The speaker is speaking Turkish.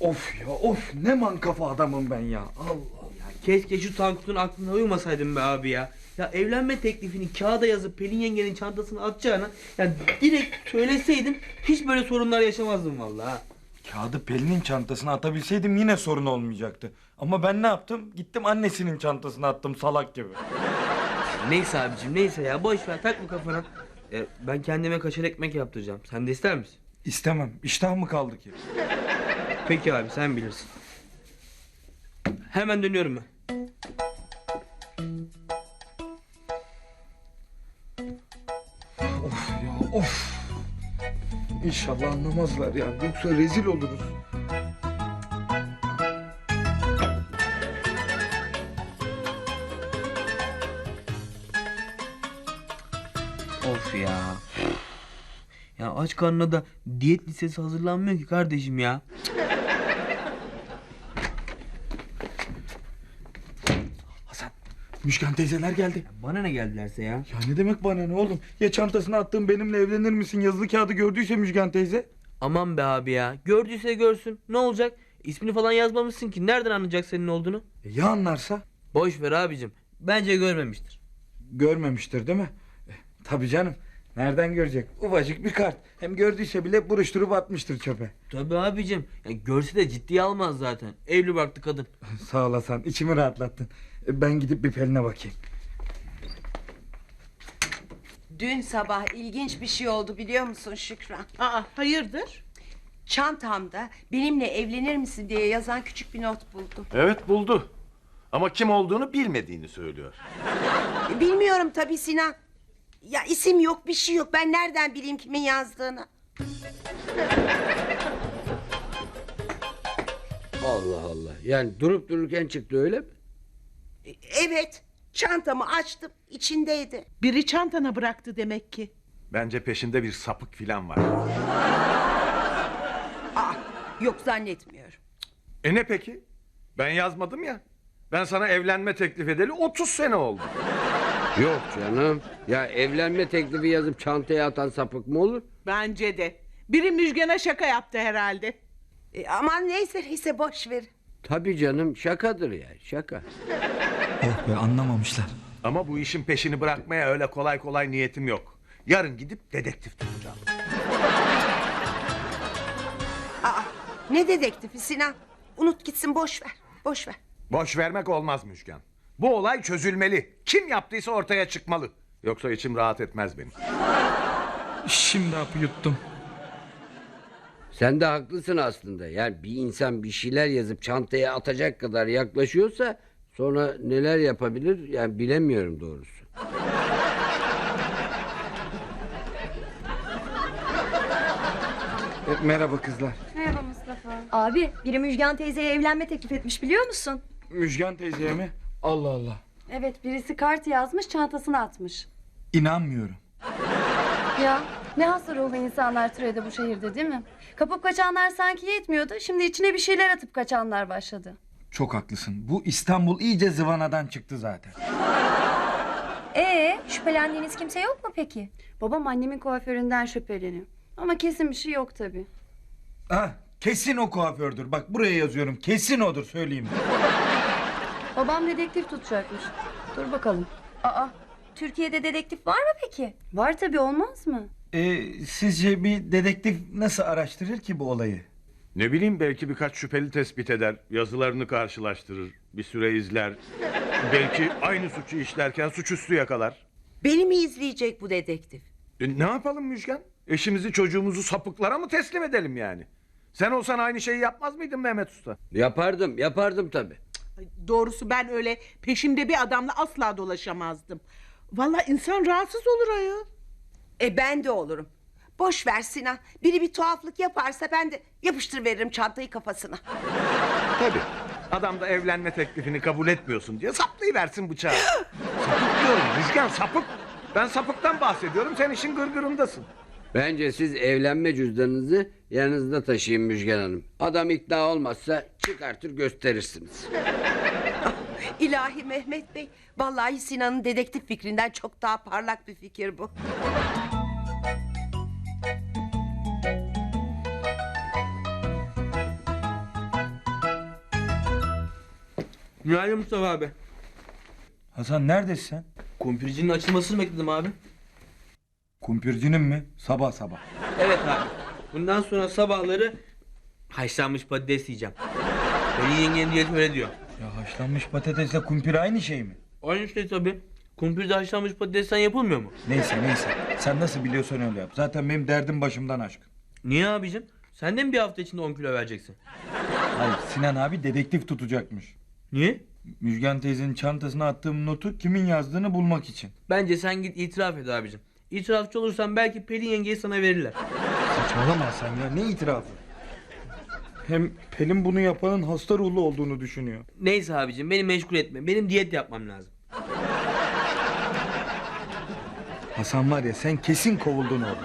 Of ya of ne mankafa adamım ben ya. Allah. Ya keşke şu Tankut'un aklına uymasaydım be abi ya. Ya evlenme teklifini kağıda yazıp Pelin yengenin çantasına atacağına ya direkt söyleseydim hiç böyle sorunlar yaşamazdım vallahi. ha. Kağıdı Pelin'in çantasına atabilseydim yine sorun olmayacaktı. Ama ben ne yaptım? Gittim annesinin çantasına attım salak gibi. Neyse abicim neyse ya boş ver takma kafana. E, ben kendime kaşar ekmek yaptıracağım. Sen de ister misin? İstemem. İştah mı kaldı ki? Peki abi sen bilirsin. Hemen dönüyorum ben. Of ya of. İnşallah anlamazlar ya. Yoksa rezil oluruz. Of ya. Ya aç karnına da diyet listesi hazırlanmıyor ki kardeşim ya. Müşkan teyzeler geldi. Bana ne geldilerse ya. Ya ne demek bana ne oğlum? Ya çantasına attığın benimle evlenir misin yazılı kağıdı gördüyse Müjgan teyze? Aman be abi ya. Gördüyse görsün. Ne olacak? İsmini falan yazmamışsın ki. Nereden anlayacak senin olduğunu? E, ya anlarsa? Boş ver abicim. Bence görmemiştir. Görmemiştir değil mi? E, tabii canım. Nereden görecek? Ufacık bir kart. Hem gördüyse bile buruşturup atmıştır çöpe. Tabii abicim. Ya görse de ciddiye almaz zaten. Evli baktı kadın. Sağ ol Hasan. içimi rahatlattın. Ben gidip bir Pelin'e bakayım. Dün sabah ilginç bir şey oldu biliyor musun Şükran? Aa, hayırdır? Çantamda benimle evlenir misin diye yazan küçük bir not buldum. Evet buldu. Ama kim olduğunu bilmediğini söylüyor. Bilmiyorum tabii Sinan. Ya isim yok bir şey yok. Ben nereden bileyim kimin yazdığını? Allah Allah. Yani durup dururken çıktı öyle mi? E, Evet. Çantamı açtım. içindeydi. Biri çantana bıraktı demek ki. Bence peşinde bir sapık filan var. Aa, yok zannetmiyorum. E ne peki? Ben yazmadım ya. Ben sana evlenme teklif edeli 30 sene oldu. Yok canım. Ya evlenme teklifi yazıp çantaya atan sapık mı olur? Bence de. Biri Müjgan'a şaka yaptı herhalde. E, aman neyse neyse boş ver. Tabii canım şakadır ya şaka. Oh be anlamamışlar. Ama bu işin peşini bırakmaya öyle kolay kolay niyetim yok. Yarın gidip dedektif tutacağım. Aa, ne dedektifi Sinan? Unut gitsin boş ver. Boş ver. Boş vermek olmaz Müşkan. Bu olay çözülmeli. Kim yaptıysa ortaya çıkmalı. Yoksa içim rahat etmez benim. Şimdi hapı yuttum. Sen de haklısın aslında. Yani bir insan bir şeyler yazıp çantaya atacak kadar yaklaşıyorsa sonra neler yapabilir yani bilemiyorum doğrusu. E, merhaba kızlar. Merhaba Mustafa. Abi biri Müjgan teyzeye evlenme teklif etmiş biliyor musun? Müjgan teyzeye mi? Allah Allah. Evet birisi kart yazmış çantasına atmış. İnanmıyorum. Ya ne hasta ruhlu insanlar türedi bu şehirde değil mi? Kapıp kaçanlar sanki yetmiyordu. Şimdi içine bir şeyler atıp kaçanlar başladı. Çok haklısın. Bu İstanbul iyice zıvanadan çıktı zaten. Ee şüphelendiğiniz kimse yok mu peki? Babam annemin kuaföründen şüpheleniyor. Ama kesin bir şey yok tabii. Ha, kesin o kuafördür. Bak buraya yazıyorum. Kesin odur söyleyeyim. Babam dedektif tutacakmış. Dur bakalım. Aa Türkiye'de dedektif var mı peki? Var tabii olmaz mı? E, sizce bir dedektif nasıl araştırır ki bu olayı? Ne bileyim belki birkaç şüpheli tespit eder. Yazılarını karşılaştırır. Bir süre izler. Belki aynı suçu işlerken suçüstü yakalar. Beni mi izleyecek bu dedektif? E, ne yapalım Müjgan? Eşimizi çocuğumuzu sapıklara mı teslim edelim yani? Sen olsan aynı şeyi yapmaz mıydın Mehmet Usta? Yapardım yapardım tabii. Ay, Doğrusu ben öyle peşimde bir adamla asla dolaşamazdım. Vallahi insan rahatsız olur ayol. E ben de olurum. Boş ver Sinan. Biri bir tuhaflık yaparsa ben de yapıştır veririm çantayı kafasına. Tabii. Adam da evlenme teklifini kabul etmiyorsun diye saplayıversin bıçağı. sapık diyorum Müjgan sapık. Ben sapıktan bahsediyorum sen işin gırgırındasın. Bence siz evlenme cüzdanınızı yanınızda taşıyın Müjgan Hanım. Adam ikna olmazsa çıkartır gösterirsiniz. İlahi Mehmet Bey. Vallahi Sinan'ın dedektif fikrinden çok daha parlak bir fikir bu. Günaydın Mustafa abi. Hasan neredesin sen? Kumpircinin açılmasını bekledim abi. Kumpircinin mi? Sabah sabah. Evet abi. Bundan sonra sabahları haşlanmış patates yiyeceğim. Pelin yengenin diyeti öyle diyor. Ya haşlanmış patatesle kumpir aynı şey mi? Aynı şey tabii. Kumpirde haşlanmış patatesten yapılmıyor mu? Neyse neyse. Sen nasıl biliyorsan öyle yap. Zaten benim derdim başımdan aşkın. Niye abicim? Sen de mi bir hafta içinde 10 kilo vereceksin? Hayır Sinan abi dedektif tutacakmış. Niye? Müjgan teyzenin çantasına attığım notu kimin yazdığını bulmak için. Bence sen git itiraf et abicim. İtirafçı olursan belki Pelin yengeyi sana verirler. Saçmalama sen ya ne itirafı? Hem Pelin bunu yapanın hasta ruhlu olduğunu düşünüyor. Neyse abicim beni meşgul etme. Benim diyet yapmam lazım. Hasan var ya sen kesin kovuldun oğlum.